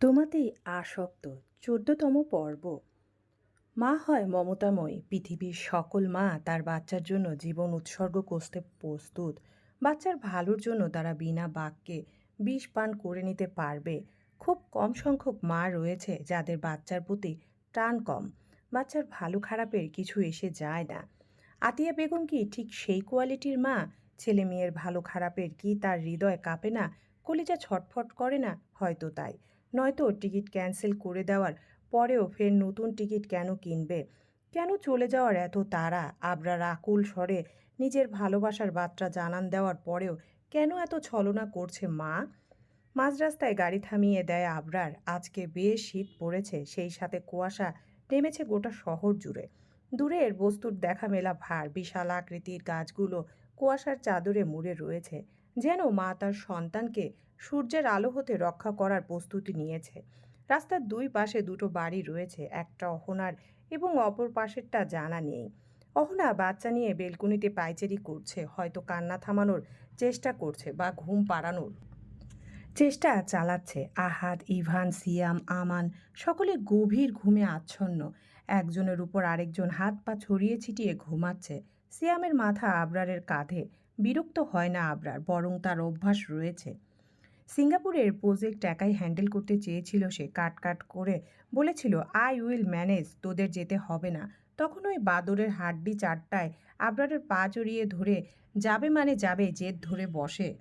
তোমাতেই আসক্ত চোদ্দতম পর্ব। মা হয় মমতাময়ী। পৃথিবীর সকল মা তার বাচ্চার জন্য জীবন উৎসর্গ করতে প্রস্তুত। বাচ্চার ভালোর জন্য তারা বিনা বাক্যে বিষ পান করে নিতে পারবে। খুব কম সংখ্যক মা রয়েছে যাদের বাচ্চার প্রতি টান কম। বাচ্চার ভালো খারাপের কিছু এসে যায় না। আতিয়া বেগম কি ঠিক সেই কোয়ালিটির মা? ছেলে মেয়ের ভালো খারাপের কি তার হৃদয় কাঁপে না? কলিজা ছটফট করে না? হয়তো তাই। নয়তো টিকিট ক্যান্সেল করে দেওয়ার পরেও ফের নতুন টিকিট কেন কিনবে? কেন চলে যাওয়ার এত তাড়া? আবরার আকুল স্বরে নিজের ভালোবাসার বার্তা জানান দেওয়ার পরেও কেন এত ছলনা করছে মা? মাঝ রাস্তায় গাড়ি থামিয়ে দেয় আবরার। আজকে বেশ শীত পড়েছে, সেই সাথে কুয়াশা নেমেছে গোটা শহর জুড়ে। দূরের বস্তুর দেখা মেলা ভার, বিশাল আকৃতির গাছগুলো কুয়াশার চাদরে মুড়ে রয়েছে। যেন মা তার সন্তানকে সূর্যের আলো হতে রক্ষা করার প্রস্তুতি নিয়েছে। রাস্তার দুই পাশে দুটো বাড়ি রয়েছে, একটা অহনার এবং অপর পাশেরটা জানা নেই। অহনা বাচ্চা নিয়ে বেলকুনিতে পাইচারি করছে, হয়তো কান্না থামানোর চেষ্টা করছে বা ঘুম পাড়ানোর চেষ্টা চালাচ্ছে। আহাদ, ইভান, সিয়াম, আমান সকলে গভীর ঘুমে আচ্ছন্ন। একজনের উপর আরেকজন হাত পা ছড়িয়ে ছিটিয়ে ঘুমাচ্ছে। সিয়ামের মাথা আবরারের কাঁধে। বিরক্ত হয় না আবরার, বরং তার অভ্যাস রয়েছে। সিঙ্গাপুরের প্রজেক্ট একাই হ্যান্ডেল করতে চেয়েছিল সে কাট কাট করে। বলেছিল আই উইল ম্যানেজ তোদের যেতে হবে না। তখন ওই বাদরের হাড্ডি চারটায় আবরারের পা জড়িয়ে ধরে, যাবে মানে যাবে, জেদ ধরে বসে।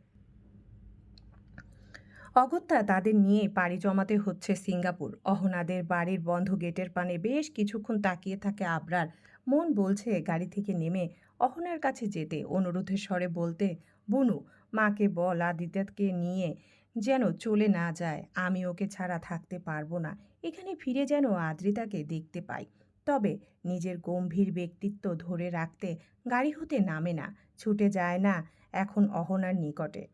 অগত্যা তাদের নিয়ে পাড়ি জমাতে হচ্ছে সিঙ্গাপুর। অহনাদের বাড়ির বন্ধ গেটের পানে বেশ কিছুক্ষণ তাকিয়ে থাকে আবরার। মন বলছে, গাড়ি থেকে নেমে অহনার কাছে যেতে। অনুরোধের স্বরে বলতে, বুনু, মাকে বল আদিত্যকে নিয়ে যেন চলে না যায়। আমি ওকে ছাড়া থাকতে পারব না। এখানে ফিরে যেন আদ্রিতাকে দেখতে পাই। তবে নিজের গম্ভীর ব্যক্তিত্ব ধরে রাখতে গাড়ি হতে নামে না। ছুটে যায় না এখন অহনার নিকটে।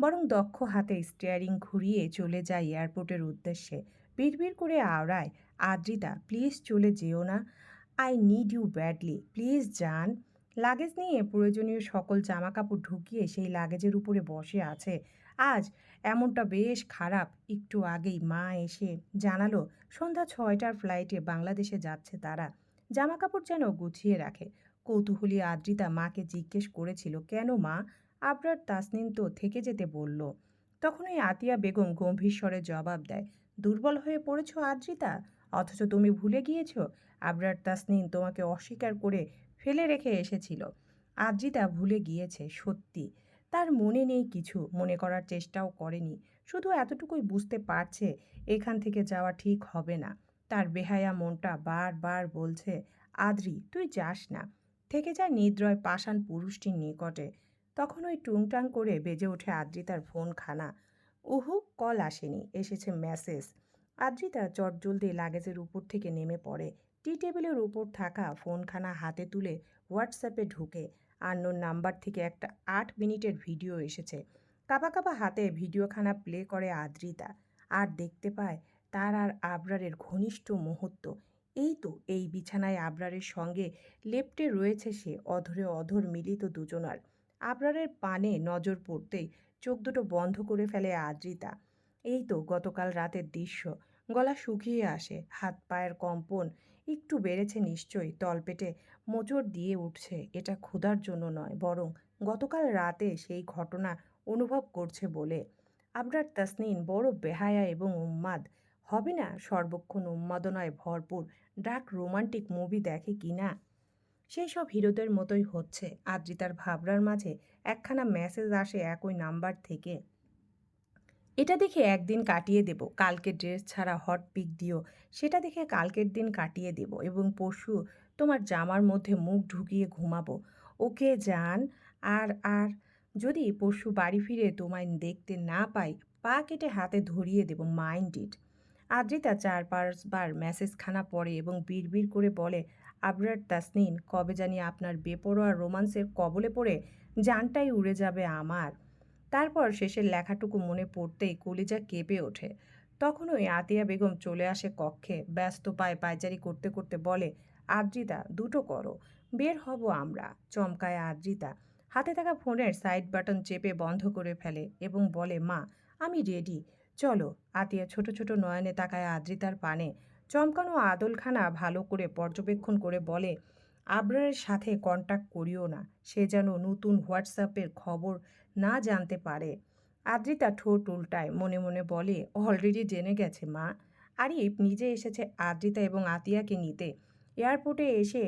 বরং দক্ষ হাতে স্টিয়ারিং ঘুরিয়ে চলে যায় এয়ারপোর্টের উদ্দেশ্যে। বিড়বিড় করে আওড়ায়, আদ্রিতা প্লিজ চলে যেও না। I need you badly please যান। লাগেজ নিয়ে প্রয়োজনীয় সকল জামাকাপড় ঢুকিয়ে সেই লাগেজের উপরে বসে আছে। আজ এমনটা বেশ খারাপ। একটু আগেই মা এসে জানালো, সন্ধ্যা ছয়টার ফ্লাইটে বাংলাদেশে যাচ্ছে তারা। জামাকাপড় যেন গুছিয়ে রাখে। কৌতূহলী আদ্রিতা মাকে জিজ্ঞেস করেছিল, কেন মা? আবরার তাসনিন তো থেকে যেতে বলল। তখনই আতিয়া বেগম গম্ভীর স্বরে জবাব দেয়, দুর্বল হয়ে পড়েছ আদ্রিতা? অথচ তুমি ভুলে গিয়েছ? আবরার তাসনিন তোমাকে অস্বীকার করে ফেলে রেখে এসেছিল। আদ্রিতা ভুলে গিয়েছে, সত্যি। তার মনে নেই কিছু, মনে করার চেষ্টাও করেনি। শুধু এতটুকুই বুঝতে পারছে, এখান থেকে যাওয়া ঠিক হবে না। তার বেহায়া মনটা বারবার বলছে, আদ্রি, তুই যাস না। থেকে যা নিদ্রয় পাষাণ পুরুষটির নিকটে। তখন ওই টুংটাং করে বেজে ওঠে আদ্রিতার ফোন খানা উহু কল আসেনি, এসেছে মেসেজ। আদ্রিতা চটজলদি লাগেজের উপর থেকে নেমে পড়ে। টি টেবিলের উপর থাকা ফোনখানা হাতে তুলে হোয়াটসঅ্যাপে ঢুকে। আন্নোর নাম্বার থেকে একটা আট মিনিটের ভিডিও এসেছে। কাপা কাপা হাতে ভিডিওখানা প্লে করে আদ্রিতা। আর দেখতে পায়, তার আর আবরারের ঘনিষ্ঠ মুহূর্ত। এই তো, এই বিছানায় আবরারের সঙ্গে লেপ্টে রয়েছে সে, অধরে অধর মিলিত দুজনার। আবরারের পানে নজর পড়তেই চোখ দুটো বন্ধ করে ফেলে আদ্রিতা। এই তো, গতকাল রাতের দৃশ্য। গলা শুকিয়ে আসে, হাত পায়ের কম্পন একটু বেড়েছে নিশ্চয়ই, তলপেটে মোচড় দিয়ে উঠছে। এটা ক্ষুধার জন্য নয়, বরং গতকাল রাতে সেই ঘটনা অনুভব করছে বলে। আবরার তাসনিন বড় বেহায়া এবং উন্মাদ হবে না সর্বক্ষণ উন্মাদনায় ভরপুর ডাক রোমান্টিক মুভি দেখে কি না? সেই সব হিরোদের মতোই হচ্ছে। আদ্রিতার ভাবনার মাঝে একখানা মেসেজ আসে একই নাম্বার থেকে। এটা দেখে একদিন কাটিয়ে দেব, কালকে ড্রেস ছাড়া হট পিক দিও। সেটা দেখে কালকের দিন কাটিয়ে দেব এবং পরশু তোমার জামার মধ্যে মুখ ঢুকিয়ে ঘুমাবো। ওকে যান আর আর যদি পরশু বাড়ি ফিরে তোমায় দেখতে না পাই, পা কেটে হাতে ধরিয়ে দেব মাইন্ড ইট। আদ্রিতা চার পাঁচবার মেসেজখানা পড়ে এবং বিড়বিড় করে বলে, আবরার তাসনিন, কবে জানি আপনার বেপরোয়া রোমান্সের কবলে পড়ে জানটাই উড়ে যাবে আমার তারপর শেষের লেখাটুকু মনে পড়তেই কলিজা কেঁপে ওঠে। তখনই আতিয়া বেগম চলে আসে কক্ষে, ব্যস্ত পায়ে পায়চারি করতে করতে বলে আদ্রিতা দুটো করো। বের হব আমরা, চমকায় আদ্রিতা হাতে থাকা ফোনের সাইড বাটন চেপে বন্ধ করে ফেলে এবং বলে, মা, আমি রেডি। চলো। আতিয়া ছোট ছোট নয়নে তাকায় আদ্রিতার পানে। চমকানো আদলখানা ভালো করে পর্যবেক্ষণ করে বলে, আবরারের সাথে কন্ট্যাক্ট করিও না। সে যেন নতুন হোয়াটসঅ্যাপের খবর না জানতে পারে। আদ্রিতা ঠোঁট উল্টায়, মনে মনে বলে, অলরেডি জেনে গেছে, মা। আরিফ নিজে এসেছে আদ্রিতা এবং আতিয়াকে নিতে। এয়ারপোর্টে এসে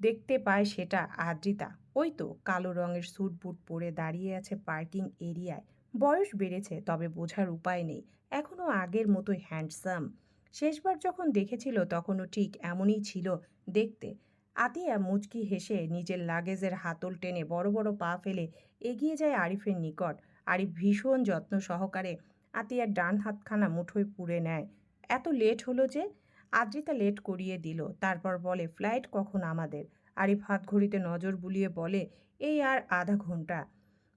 দেখতে পায় সেটা আদ্রিতা। ওই তো কালো রঙের স্যুট বুট পরে দাঁড়িয়ে আছে পার্কিং এরিয়ায়। বয়স বেড়েছে, তবে বোঝার উপায় নেই। এখনও আগের মতোই হ্যান্ডসাম। শেষবার যখন দেখেছিল, তখনও ঠিক এমনই ছিল দেখতে। আতিয়া মুচকি হেসে নিজের লাগেজের হাতল টেনে বড় বড় পা ফেলে এগিয়ে যায় আরিফের নিকট। আরিফ ভীষণ যত্ন সহকারে আতিয়ার ডান হাতখানা মুঠোয় পুড়ে নেয়। এত লেট হলো যে আদ্রিতা লেট করিয়ে দিল। তারপর বলে ফ্লাইট কখন আমাদের? আরিফ হাত ঘড়িতে নজর বুলিয়ে বলে, এই আর আধা ঘণ্টা।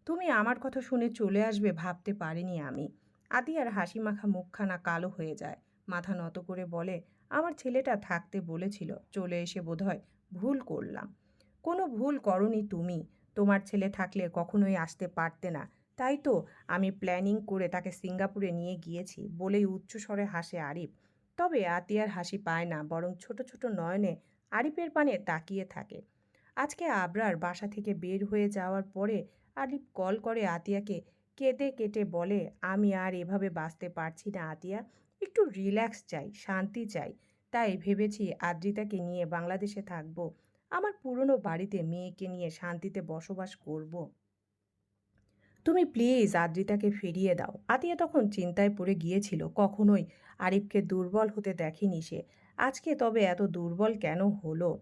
তুমি আমার কথা শুনে চলে আসবে ভাবতে পারিনি আমি। আতিয়ার হাসি মাখা মুখখানা কালো হয়ে যায়। মাথা নত করে বলে, আমার ছেলেটা থাকতে বলেছিল, চলে এসে বোধহয় ভুল করলাম। কোনো ভুল করনি তুমি। তোমার ছেলে থাকলে কখনোই আসতে পারতে না। তাই তো আমি প্ল্যানিং করে তাকে সিঙ্গাপুরে নিয়ে গিয়েছি, বলেই উচ্চস্বরে হাসে আরিফ। তবে আতিয়ার হাসি পায় না, বরং ছোট ছোট নয়নে আরিফের পানে তাকিয়ে থাকে। আজকে আবরার বাসা থেকে বের হয়ে যাওয়ার পরে আরিফ কল করে আতিয়াকে, কেঁদে কেটে বলে, আমি আর এভাবে বাঁচতে পারছি না আতিয়া। একটু রিল্যাক্স চাই, শান্তি চাই। তাই ভেবেছি আদ্রিতাকে নিয়ে বাংলাদেশে থাকব। আমার পুরনো বাড়িতে মেয়েকে নিয়ে শান্তিতে বসবাস করব। তুমি প্লিজ আদ্রিতাকে ফিরিয়ে দাও। আতিয়া তখন চিন্তায় পড়ে গিয়েছিল, কখনোই আরিফকে দুর্বল হতে দেখেনি সে। আজকে তবে এত দুর্বল কেন হলো?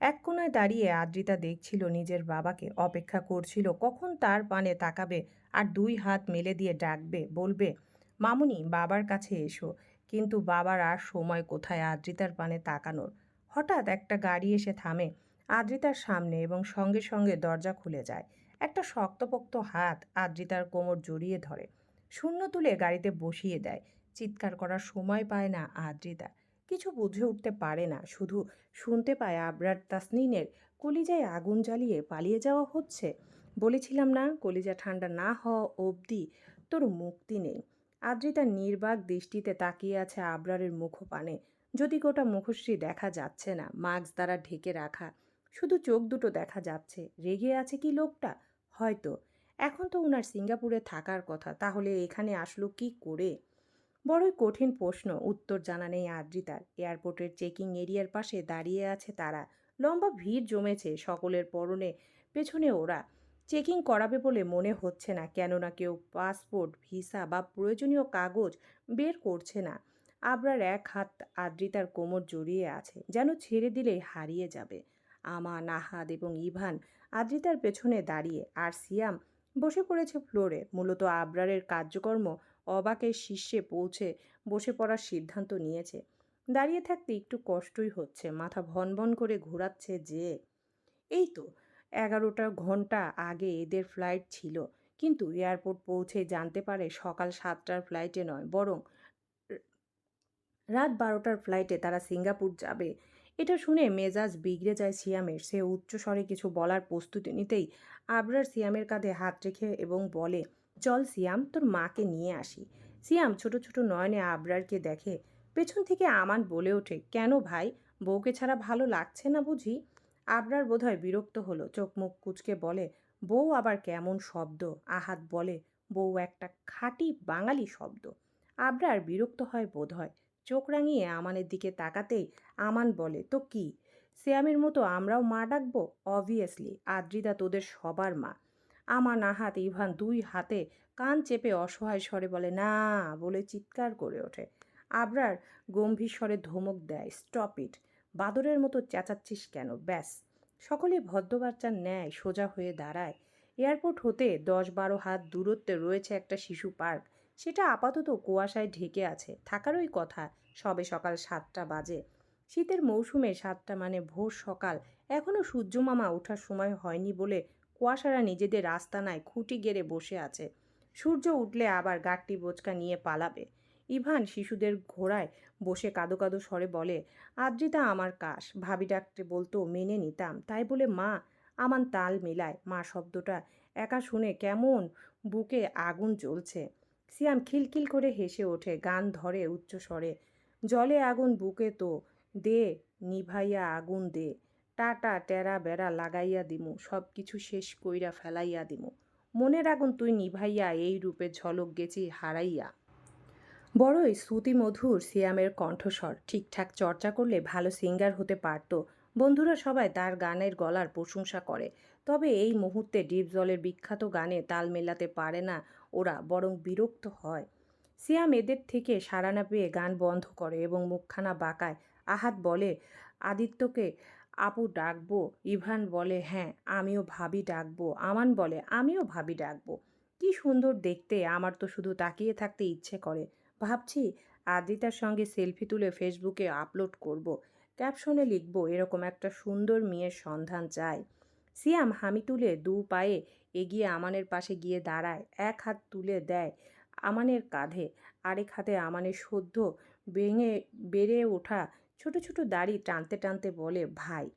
এক কোনায় দাঁড়িয়ে আদ্রিতা দেখছিল নিজের বাবাকে, অপেক্ষা করছিল, কখন তার পানে তাকাবে আর দুই হাত মেলে দিয়ে ডাকবে, বলবে, মামুনি, বাবার কাছে এসো। কিন্তু বাবার আর সময় কোথায় আদ্রিতার পানে তাকানোর? হঠাৎ একটা গাড়ি এসে থামে আদ্রিতার সামনে এবং সঙ্গে সঙ্গে দরজা খুলে যায়। একটা শক্তপোক্ত হাত আদ্রিতার কোমর জড়িয়ে ধরে। শূন্য তুলে গাড়িতে বসিয়ে দেয়। চিৎকার করার সময় পায় না আদ্রিতা। কিছু বুঝে উঠতে পারে না। শুধু শুনতে পায় আবরার তাসনিনের কলিজায় আগুন জ্বালিয়ে পালিয়ে যাওয়া হচ্ছে। বলেছিলাম না, কলিজা ঠান্ডা না হওয়া অবধি তোর মুক্তি নেই। আদ্রিতা নির্বাক দৃষ্টিতে তাকিয়ে আছে আবরারের মুখপানে। যদি গোটা মুখশ্রী দেখা যাচ্ছে না, মাস্ক দ্বারা ঢেকে রাখা শুধু চোখ দুটো দেখা যাচ্ছে। রেগে আছে কি লোকটা? হয়তো। এখন তো ওনার সিঙ্গাপুরে থাকার কথা, তাহলে এখানে আসলো কি করে? বড়ই কঠিন প্রশ্ন, উত্তর জানা নেই আদ্রিতার। এয়ারপোর্টের চেকিং এরিয়ার পাশে দাঁড়িয়ে আছে তারা। লম্বা ভিড় জমেছে সকলের পরনে, পেছনে ওরা। চেকিং করাবে বলে মনে হচ্ছে না, কেননা কেউ পাসপোর্ট, ভিসা বা প্রয়োজনীয় কাগজ বের করছে না। আবরার এক হাত আদ্রিতার কোমর জড়িয়ে আছে, যেন ছেড়ে দিলেই হারিয়ে যাবে। আমা, নাহাদ এবং ইভান আদ্রিতার পেছনে দাঁড়িয়ে আর সিয়াম বসে পড়েছে ফ্লোরে। মূলত আবরারের কার্যকর্ম অবাকের শীর্ষে পৌঁছে বসে পড়ার সিদ্ধান্ত নিয়েছে। দাঁড়িয়ে থাকতে একটু কষ্টই হচ্ছে, মাথা ভন ভন করে ঘোরাচ্ছে যে, এই তো, এগারোটা ঘণ্টা আগে এদের ফ্লাইট ছিল, কিন্তু এয়ারপোর্ট পৌঁছে জানতে পারে সকাল সাতটার ফ্লাইটে নয়, বরং রাত বারোটার ফ্লাইটে তারা সিঙ্গাপুর যাবে। এটা শুনে মেজাজ বিগড়ে যায় সিয়ামের। সে উচ্চস্বরে কিছু বলার প্রস্তুতি নিতেই আবরার সিয়ামের কাঁধে হাত রেখে এবং বলে, চল সিয়াম, তোর মাকে নিয়ে আসি। সিয়াম ছোট ছোট নয়নে আবরারকে দেখে, পেছন থেকে আমান বলে ওঠে, কেন ভাই? বউকে ছাড়া ভালো লাগছে না বুঝি? আবরার বোধহয় বিরক্ত হলো, চোখ মুখ কুচকে বলে, বউ আবার কেমন শব্দ? আহাত বলে, বউ একটা খাঁটি বাঙালি শব্দ। আবরার বিরক্ত হয় বোধহয়। চোখ রাঙিয়ে আমানের দিকে তাকাতেই আমান বলে, তো কি? শ্যামের মতো আমরাও মা ডাকবো? অবভিয়াসলি আদ্রিদা তোদের সবার মা। আমান আহাত ইভান দুই হাতে কান চেপে অসহায় স্বরে বলে, না, বলে চিৎকার করে ওঠে। আবরার গম্ভীর স্বরে ধমক দেয় স্টপ ইট বাদরের মতো চেঁচাচ্ছিস কেন? ব্যাস। সকলে ভদ্র বাচ্চার ন্যায় সোজা হয়ে দাঁড়ায়। এয়ারপোর্ট হতে দশ বারো হাত দূরত্বে রয়েছে একটা শিশু পার্ক। সেটা আপাতত কুয়াশায় ঢেকে আছে থাকারই কথা, সবে সকাল সাতটা বাজে। শীতের মৌসুমে সাতটা মানে ভোর সকাল এখনও সূর্যমামা ওঠার সময় হয়নি বলে কুয়াশারা নিজেদের আস্তানায় খুঁটি গেড়ে বসে আছে। সূর্য উঠলে আবার গাট্টি বোচকা নিয়ে পালাবে। ইভান শিশুদের ঘোড়ায় বসে কাদো কাদো স্বরে বলে, আদ্রিতা, আমার কাশ। ভাবি ডাকতে বলতো, মেনে নিতাম। তাই বলে, মা, আমার তাল মেলায়। মা শব্দটা একা শুনে কেমন বুকে আগুন জ্বলছে। সিয়াম খিলখিল করে হেসে ওঠে, গান ধরে উচ্চ স্বরে জলে আগুন, বুকে তো দে, নিভাইয়া আগুন দে। টাটা টেরা বেড়া লাগাইয়া দিমু সব কিছু শেষ কইরা ফেলাইয়া দিমু। মনের আগুন তুই নিভাইয়া, এই রূপে ঝলক গেছি হারাইয়া। বড়ই শ্রুতিমধুর সিয়ামের কণ্ঠস্বর। ঠিকঠাক চর্চা করলে ভালো সিঙ্গার হতে পারত। বন্ধুরা সবাই তার গানের গলার প্রশংসা করে। তবে এই মুহূর্তে ডিপ জলের বিখ্যাত গানে তাল মেলাতে পারে না ওরা, বরং বিরক্ত হয়। সিয়াম এদের থেকে সাড়া না পেয়ে গান বন্ধ করে এবং মুখখানা বাঁকায়। আহাত বলে, আদিত্যকে আপু ডাকবো? ইভান বলে হ্যাঁ আমিও ভাবি ডাকবো। আমান বলে, আমিও ভাবি ডাকবো। কি সুন্দর দেখতে, আমার তো শুধু তাকিয়ে থাকতে ইচ্ছে করে। ভাবছি আদিতার সঙ্গে সেলফি তুলে ফেসবুকে আপলোড করব। ক্যাপশনে লিখব, এরকম একটা সুন্দর মেয়ের সন্ধান চাই। সিয়াম হামি তুলে দু পায়ে এগিয়ে আমানের পাশে গিয়ে দাঁড়ায়, এক হাত তুলে দেয় আমানের কাঁধে, আরেক হাতে আমানের সদ্য ভেঙে বেড়ে ওঠা ছোট ছোট দাড়ি টানতে টানতে বলে, ভাই,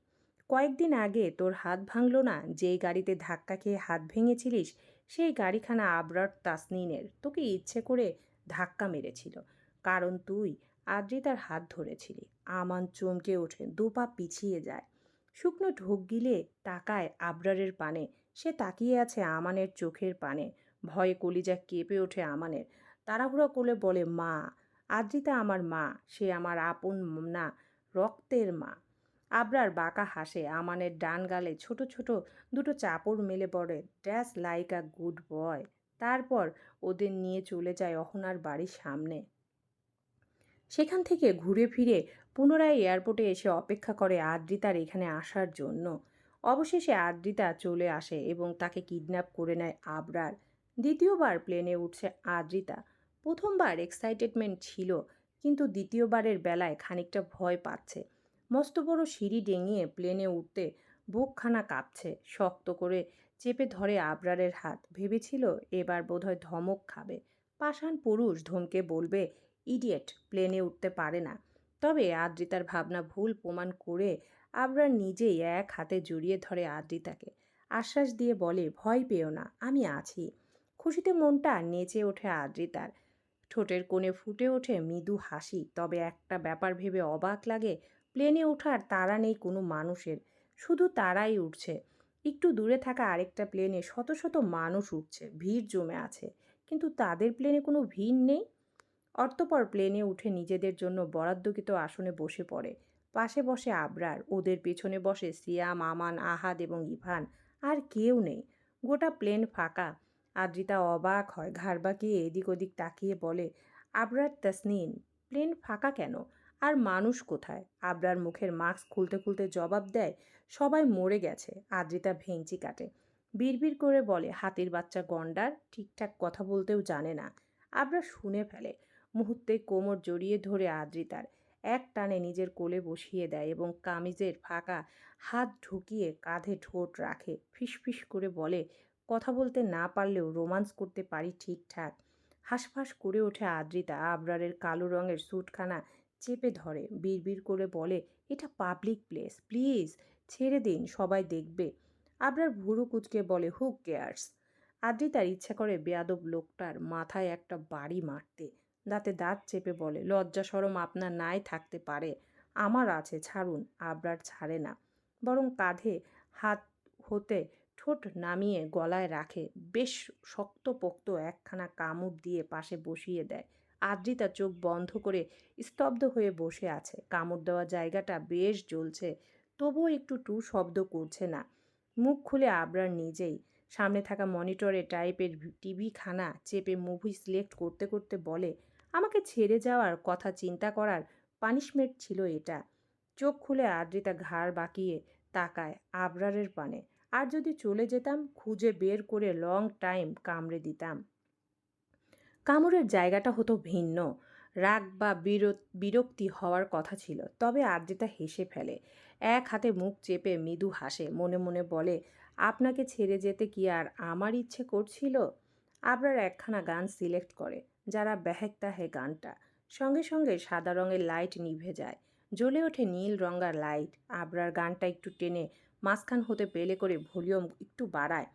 কয়েকদিন আগে তোর হাত ভাঙলো না? যেই গাড়িতে ধাক্কা খেয়ে হাত ভেঙেছিলিস, সেই গাড়িখানা আবরার তাসনিনের। তোকে ইচ্ছে করে ধাক্কা মেরেছিল। কারণ তুই আদ্রিতার হাত ধরেছিলি। আমান চমকে ওঠে, দু পা পিছিয়ে যায়। শুকনো ঢোক গিলে তাকায় আবরারের পানে। সে তাকিয়ে আছে আমানের চোখের পানে। ভয়ে কলিজা কেঁপে ওঠে আমানের। তাড়াহুড়ো করে বলে, মা, আদ্রিতা আমার মা, সে আমার আপন না, রক্তের মা। আবরার বাঁকা হাসে, আমানের ডান গালে ছোট ছোট দুটো চাপড় মেলে পড়ে, ড্যাস লাইক আ গুড বয়। তারপর ওদের নিয়ে চলে যায় অহনার বাড়ির সামনে। সেখান থেকে ঘুরে ফিরে পুনরায় এয়ারপোর্টে এসে অপেক্ষা করে আদ্রিতার এখানে আসার জন্য। অবশেষে আদ্রিতা চলে আসে এবং তাকে কিডন্যাপ করে নেয় আবরার। দ্বিতীয়বার প্লেনে উঠছে আদ্রিতা। প্রথমবার এক্সাইটেডমেন্ট ছিল, কিন্তু দ্বিতীয়বারের বেলায় খানিকটা ভয় পাচ্ছে। মস্ত বড় সিঁড়ি ডেঙিয়ে প্লেনে উঠতে বুকখানা কাঁপছে। শক্ত করে চেপে ধরে আবরারের হাত। ভেবেছিল এবার বোধহয় ধমক খাবে। পাষাণ পুরুষ ধমকে বলবে, ইডিয়েট, প্লেনে উঠতে পারে না। তবে আদ্রিতার ভাবনা ভুল প্রমাণ করে আবরার নিজেই এক হাতে জড়িয়ে ধরে আদ্রিতাকে। আশ্বাস দিয়ে বলে, ভয় পেও না, আমি আছি। খুশিতে মনটা নেচে ওঠে আদ্রিতার। ঠোঁটের কোণে ফুটে ওঠে মৃদু হাসি, তবে একটা ব্যাপার ভেবে অবাক লাগে, প্লেনে ওঠার তারা নেই কোনো মানুষের। শুধু তারাই উঠছে। একটু দূরে থাকা আরেকটা প্লেনে শত শত মানুষ উঠছে, ভিড় জমে আছে। কিন্তু তাদের প্লেনে কোনো ভিড় নেই? অর্থপর প্লেনে উঠে নিজেদের জন্য বরাদ্দকৃত আসনে বসে পড়ে। পাশে বসে আবরার, ওদের পেছনে বসে সিয়াম, আমান, আহাদ এবং ইভান, আর কেউ নেই। গোটা প্লেন ফাঁকা। আদ্রিতা অবাক হয় ঘাড় বাঁকিয়ে এদিক ওদিক তাকিয়ে বলে, আবরার তাসনিন প্লেন ফাঁকা কেন? আর মানুষ কোথায়? আবরার মুখের মাস্ক খুলতে খুলতে জবাব দেয়, সবাই মরে গেছে। আদ্রিতা ভেঞ্চি কাটে। বিড়বিড় করে বলে, হাতির বাচ্চা গন্ডার, ঠিকঠাক কথা বলতেও জানে না। আবরার শুনে ফেলে মুহূর্তে কোমর জড়িয়ে ধরে আদ্রিতার এক টানে নিজের কোলে বসিয়ে দেয় এবং কামিজের ফাঁকা হাত ঢুকিয়ে কাঁধে ঠোঁট রাখে। ফিসফিস করে বলে, কথা বলতে না পারলেও রোমান্স করতে পারি ঠিকঠাক। হাঁসফাঁস করে ওঠে আদ্রিতা আবরারের কালো রঙের স্যুটখানা চেপে ধরে। বিড়বিড় করে বলে, এটা পাবলিক প্লেস, প্লিজ ছেড়ে দিন, সবাই দেখবে। আবরার ভুরু কুচকে বলে, হু কেয়ার্স? আদ্রিতার ইচ্ছা করে বেয়াদব লোকটার মাথায় একটা বাড়ি মারতে দাঁতে দাঁত চেপে বলে, লজ্জা সরম আপনার নাই থাকতে পারে। আমার আছে, ছাড়ুন, আবরার ছাড়ে না। বরং কাঁধে হাত হতে ঠোঁট নামিয়ে গলায় রাখে, বেশ শক্তপোক্ত একখানা কামড় দিয়ে পাশে বসিয়ে দেয়। আদ্রিতা চোখ বন্ধ করে স্তব্ধ হয়ে বসে আছে। কামড় দেওয়া জায়গাটা বেশ জ্বলছে, তবুও একটু টু শব্দ করছে না। মুখ খুলে আবরার নিজেই, সামনে থাকা মনিটরে টাইপের টিভি খানা চেপে মুভি সিলেক্ট করতে করতে বলে আমাকে ছেড়ে যাওয়ার কথা চিন্তা করার পানিশমেন্ট ছিল এটা। চোখ খুলে আদ্রিতা ঘাড় বাঁকিয়ে তাকায় আবরারের পানে। আর যদি চলে যেতাম, খুঁজে বের করে লং টাইম কামড়ে দিতাম। কামড়ের জায়গাটা হতো ভিন্ন। রাগ বা বিরক্তি হওয়ার কথা ছিল। তবে আদ্রিতা হেসে ফেলে। এক হাতে মুখ চেপে মৃদু হাসে। মনে মনে বলে, আপনাকে ছেড়ে যেতে কি আর আমার ইচ্ছে করছিল? আবরার একখানা গান সিলেক্ট করে। যারা ব্যাহেক তাহে গানটা। সঙ্গে সঙ্গে সাদা রঙের লাইট নিভে যায়। জ্বলে ওঠে নীল রঙার লাইট। আবরার গানটা একটু টেনে মাঝখান হতে পেলে করে ভলিউম একটু বাড়ায়।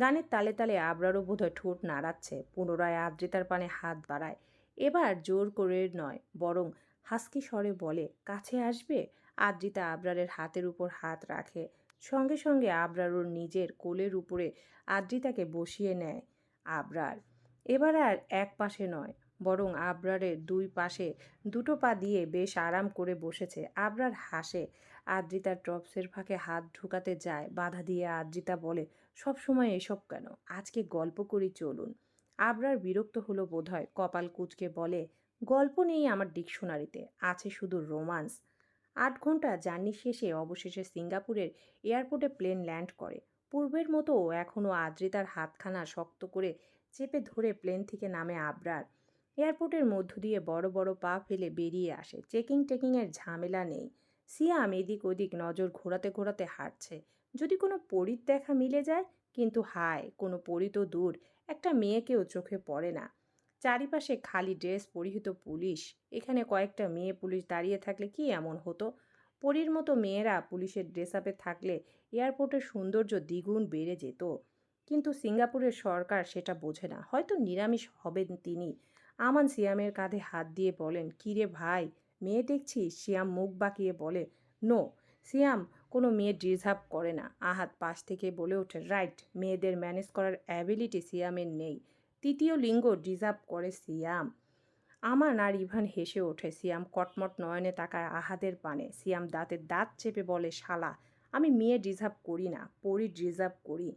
গানের তালে তালে আবরারও বোধহয় ঠোঁট নাড়াচ্ছে। পুনরায় আদ্রিতার পানে হাত বাড়ায়। এবার জোর করে নয়, বরং হাসকি স্বরে বলে, কাছে আসবে? আদ্রিতা আবরারের হাতের উপর হাত রাখে। সঙ্গে সঙ্গে আবরার ওর নিজের কোলের উপরে আদ্রিতাকে বসিয়ে নেয়। আবরার এবার আর এক পাশে নয়, বরং আবরারের দুই পাশে দুটো পা দিয়ে বেশ আরাম করে বসেছে আবরার হাসে। আদ্রিতার টপসের ফাঁকে হাত ঢুকাতে যায়, বাধা দিয়ে আদ্রিতা বলে, সব সময় এসব কেন? আজকে গল্প করি, চলুন। আবরার বিরক্ত হলো বোধহয়, কপাল কুচকে বলে, গল্প নেই আমার ডিকশনারিতে, আছে শুধু রোমান্স। আট ঘণ্টা জার্নি শেষে অবশেষে সিঙ্গাপুরের এয়ারপোর্টে প্লেন ল্যান্ড করে। পূর্বের মতো এখনও আদ্রিতার হাতখানা শক্ত করে চেপে ধরে প্লেন থেকে নামে আবরার। এয়ারপোর্টের মধ্য দিয়ে বড় বড় পা ফেলে বেরিয়ে আসে। চেকিং টেকিংয়ের ঝামেলা নেই। সিয়াম এদিক ওদিক নজর ঘোরাতে ঘোরাতে হাঁটছে। যদি কোনো পরীর দেখা মিলে যায়? কিন্তু হায়, কোনো পরী তো দূর। একটা মেয়েকেও চোখে পড়ে না। চারিপাশে খালি ড্রেস পরিহিত পুলিশ। এখানে কয়েকটা মেয়ে পুলিশ দাঁড়িয়ে থাকলে কি এমন হতো? পরীর মতো মেয়েরা পুলিশের ড্রেস আপে থাকলে এয়ারপোর্টের সৌন্দর্য দ্বিগুণ বেড়ে যেত। কিন্তু সিঙ্গাপুরের সরকার সেটা বোঝে না। হয়তো নিরামিষ হবেন তিনি। আমান সিয়ামের কাঁধে হাত দিয়ে বলেন, কিরে ভাই, মেয়ে দেখছি সিয়াম মুখ বাঁকিয়ে বলে, নো, সিয়াম কোনো মেয়ে ডিজার্ভ করে না। আহাত পাশ থেকে বলে ওঠে, রাইট, মেয়েদের ম্যানেজ করার অ্যাবিলিটি সিয়ামের নেই। তৃতীয় লিঙ্গ ডিজার্ভ করে সিয়াম। আমার আর ইভান হেসে ওঠে, সিয়াম কটমট নয়নে তাকায় আহাদের পানে। সিয়াম দাঁতের দাঁত চেপে বলে, শালা, আমি মেয়ে ডিজার্ভ করি না, পরি ডিজার্ভ করি।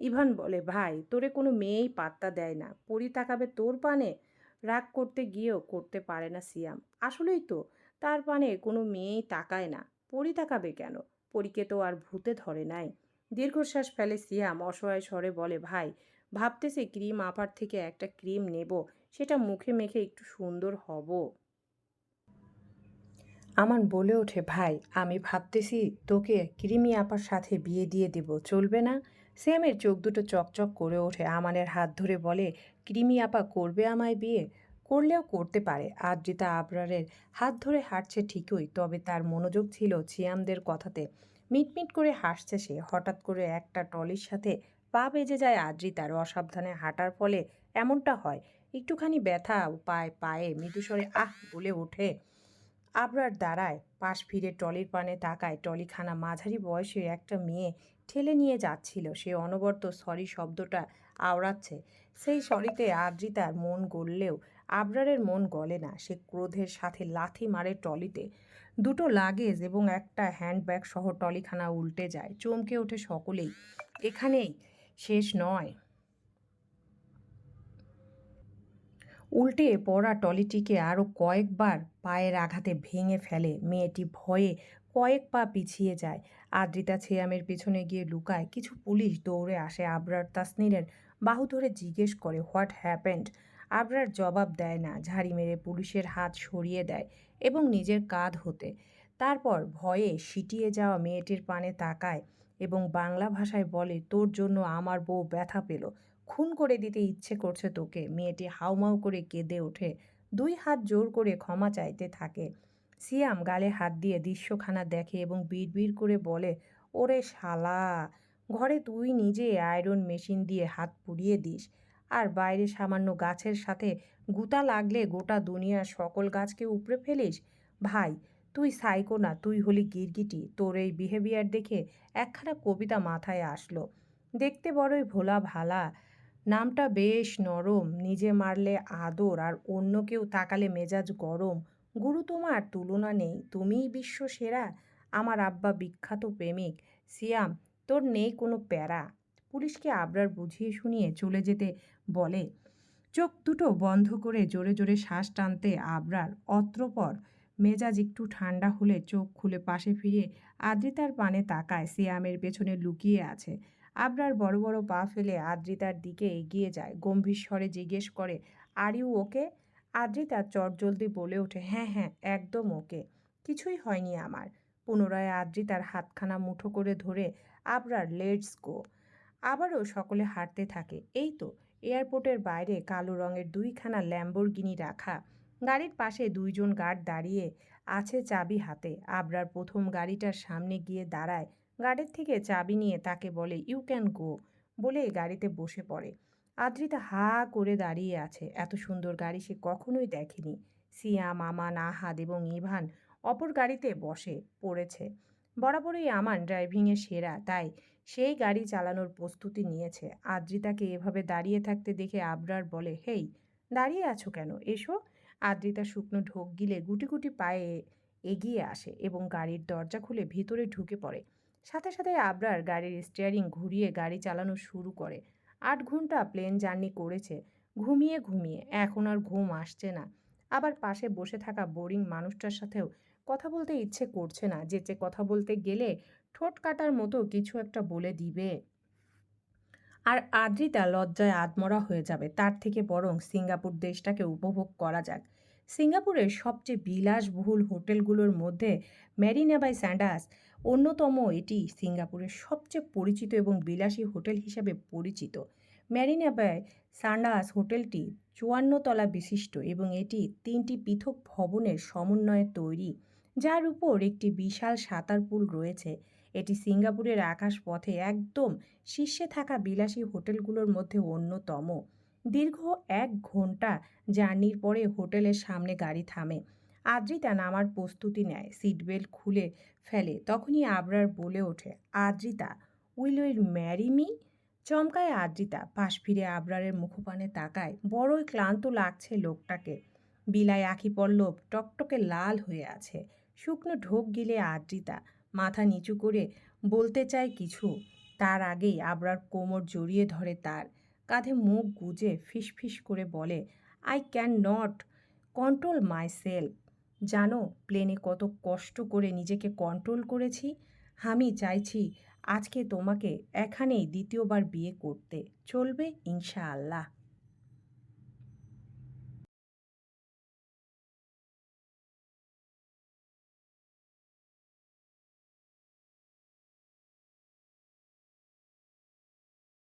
ইভান বলে, ভাই, তোরে কোনো মেয়েই পাত্তা দেয় না। পরি তাকাবে তোর পানে? রাগ করতে গিয়েও করতে পারে না সিয়াম। আসলেই তো, তার পানে কোনো মেয়েই তাকায় না। পরি তাকাবে কেন? পরীকে তো আর ভূতে ধরে নাই। দীর্ঘশ্বাস ফেলে সিয়াম অসহায় স্বরে বলে, ভাই, ভাবতেছে ক্রিম আপার থেকে একটা ক্রিম নেব। সেটা মুখে মেখে একটু সুন্দর হব। আমান বলে ওঠে, ভাই, আমি ভাবতেছি তোকে ক্রিমি আপার সাথে বিয়ে দিয়ে দেব। চলবে না? শ্যামের চোখ দুটো চকচক করে ওঠে। আমানের হাত ধরে বলে, ক্রিমি আপা, করবে আমায় বিয়ে? করলেও করতে পারে। আদ্রিতা আবরারের হাত ধরে হাঁটছে ঠিকই, তবে তার মনোযোগ ছিল ছিয়ামদের কথাতে। মিটমিট করে হাসছে সে। হঠাৎ করে একটা টলির সাথে পা বেজে যায় আদ্রিতার। অসাবধানে হাঁটার ফলে এমনটা হয়। একটুখানি ব্যথা পায় পায়ে। মৃদুস্বরে, আহ! বলে ওঠে আবরার দাঁড়ায় পাশ ফিরে টলির পানে তাকায়। টলিখানা মাঝারি বয়সে একটা মেয়ে ঠেলে নিয়ে যাচ্ছিল। সে অনবরত সরি শব্দটা আওড়াচ্ছে। সেই সরিতে আদ্রিতার মন গললেও আবরারের মন গলে না। সে ক্রোধের সাথে লাথি মারে টলিতে। দুটো লাগেজ এবং একটা হ্যান্ডব্যাগ সহ টলিখানা উল্টে যায়। চমকে ওঠে সকলেই। এখানেই শেষ নয়। উল্টে পড়া টলিটিকে আরও কয়েকবার পায়ের আঘাতে ভেঙে ফেলে। মেয়েটি ভয়ে কয়েক পা পিছিয়ে যায়। আদ্রিতা ছেয়ামের পিছনে গিয়ে লুকায়। কিছু পুলিশ দৌড়ে আসে। আবরার তাসনিরের বাহু ধরে জিজ্ঞেস করে হোয়াট হ্যাপেন্ড আবরার জবাব দেয় না। ঝাড়ি মেরে পুলিশের হাত সরিয়ে দেয় এবং নিজের কাঁধ হতে। তারপর ভয়ে সিটিয়ে যাওয়া মেয়েটির পানে তাকায় এবং বাংলা ভাষায় বলে, তোর জন্য আমার বউ ব্যথা পেল। খুন করে দিতে ইচ্ছে করছে তোকে। মেয়েটি হাউমাউ করে কেঁদে ওঠে। দুই হাত জোর করে ক্ষমা চাইতে থাকে। সিয়াম গালে হাত দিয়ে দৃশ্যখানা দেখে এবং বিড়বিড় করে বলে, ওরে শালা, ঘরে তুই নিজে আয়রন মেশিন দিয়ে হাত পুড়িয়ে দিস। আর বাইরে সামান্য গাছের সাথে গুতা লাগলে গোটা দুনিয়ার সকল গাছকে উপড়ে ফেলিস? ভাই, তুই সাইকো না, তুই হলি গিরগিটি। তোর এই বিহেভিয়ার দেখে একখানা কবিতা মাথায় আসলো। দেখতে বড়ই ভোলা ভালা। নামটা বেশ নরম। নিজে মারলে আদর, আর অন্য কেউ তাকালে মেজাজ গরম। গুরু তোমার তুলনা নেই, তুমিই বিশ্ব সেরা। আমার আব্বা বিখ্যাত প্রেমিক, সিয়াম, তোর নেই কোনো প্যারা। পুলিশকে আবরার বুঝিয়ে শুনিয়ে চলে যেতে বলে। চোখ দুটো বন্ধ করে জোরে জোরে শ্বাস টানতে আবরার অত্রপর। মেজাজ একটু ঠান্ডা হলে চোখ খুলে পাশে ফিরে আদ্রিতার পানে তাকায়, সিয়ামের পেছনে লুকিয়ে আছে। আবরার বড় বড় পা ফেলে আদ্রিতার দিকে এগিয়ে যায়, গম্ভীর স্বরে জিজ্ঞেস করে আর ইউ ওকে আদ্রিতা চটজলদি বলে ওঠে হ্যাঁ হ্যাঁ একদম ওকে। কিছুই হয়নি আমার। পুনরায় আদ্রিতার হাতখানা মুঠো করে ধরে আবরার, লেটস গো। আবারও সকলে হাঁটতে থাকে। এই তো, এয়ারপোর্টের বাইরে কালো রঙের দুইখানা ল্যাম্বোরগিনি রাখা। গাড়ির পাশে দুইজন গার্ড দাঁড়িয়ে আছে চাবি হাতে। আবরার প্রথম গাড়িটার সামনে গিয়ে দাঁড়ায়। গার্ডের থেকে চাবি নিয়ে তাকে বলে, ইউ ক্যান গো বলে গাড়িতে বসে পড়ে। আদ্রিতা হা করে দাঁড়িয়ে আছে। এত সুন্দর গাড়ি সে কখনোই দেখেনি। সিয়াম আমান আহাদ এবং ইভান অপর গাড়িতে বসে পড়েছে। বরাবরই আমান ড্রাইভিংয়ে সেরা, তাই সেই গাড়ি চালানোর প্রস্তুতি নিয়েছে। আদ্রিতাকে এভাবে দাঁড়িয়ে থাকতে দেখে আবরার বলে, হেই, দাঁড়িয়ে আছো কেন? এসো। আদ্রিতা শুকনো ঢোক গিলে গুটি গুটি পায়ে এগিয়ে আসে এবং গাড়ির দরজা খুলে ভিতরে ঢুকে পড়ে। সাথে সাথে আবরার গাড়ির স্টিয়ারিং ঘুরিয়ে গাড়ি চালানো শুরু করে। আট ঘণ্টা প্লেন জার্নি করেছে। ঘুমিয়ে ঘুমিয়ে। এখন আর ঘুম আসছে না। আবার পাশে বসে থাকা বোরিং মানুষটার সাথেও কথা বলতে ইচ্ছে করছে না। যে যেচে কথা বলতে গেলে ঠোঁট কাটার মতো কিছু একটা বলে দিবে। আর আদ্রিতা লজ্জায় আদমরা হয়ে যাবে। তার থেকে বরং সিঙ্গাপুর দেশটাকে উপভোগ করা যাক। সিঙ্গাপুরের সবচেয়ে বিলাসবহুল হোটেলগুলোর মধ্যে ম্যারিনা বাই স্যান্ডাস অন্যতম এটি সিঙ্গাপুরের সবচেয়ে পরিচিত এবং বিলাসী হোটেল হিসাবে পরিচিত। ম্যারিনা বাই স্যান্ডাস হোটেলটি চুয়ান্ন তলা বিশিষ্ট এবং এটি তিনটি পৃথক ভবনের সমন্বয়ে তৈরি, যার উপর একটি বিশাল সাঁতার পুল রয়েছে। এটি সিঙ্গাপুরের আকাশ পথে একদম শীর্ষে থাকা বিলাসী হোটেলগুলোর মধ্যে অন্যতম। দীর্ঘ এক ঘণ্টা জার্নির পরে হোটেলের সামনে গাড়ি থামে। আদ্রিতা নামার প্রস্তুতি নেয় সিট বেল্ট খুলে ফেলে, তখনই আবরার বলে ওঠে, Adrita will will marry me চমকায় Adrita, পাশ ফিরে আবরারের মুখপানে তাকায়, বড়ই ক্লান্ত লাগছে লোকটাকে। বিলায় আখি পল্লব টকটকে লাল হয়ে আছে, শুকনো ঢোক গিলে আদ্রিতা, মাথা নিচু করে বলতে চায় কিছু। তার আগেই আবরার কোমর জড়িয়ে ধরে তার, কাঁধে মুখ গুজে ফিসফিস করে বলে I can not control my self জানো প্লেনে কত কষ্ট করে নিজেকে কন্ট্রোল করেছি। আমি চাইছি আজকে তোমাকে এখানেই দ্বিতীয়বার বিয়ে করতে। চলবে ইনশাআল্লাহ।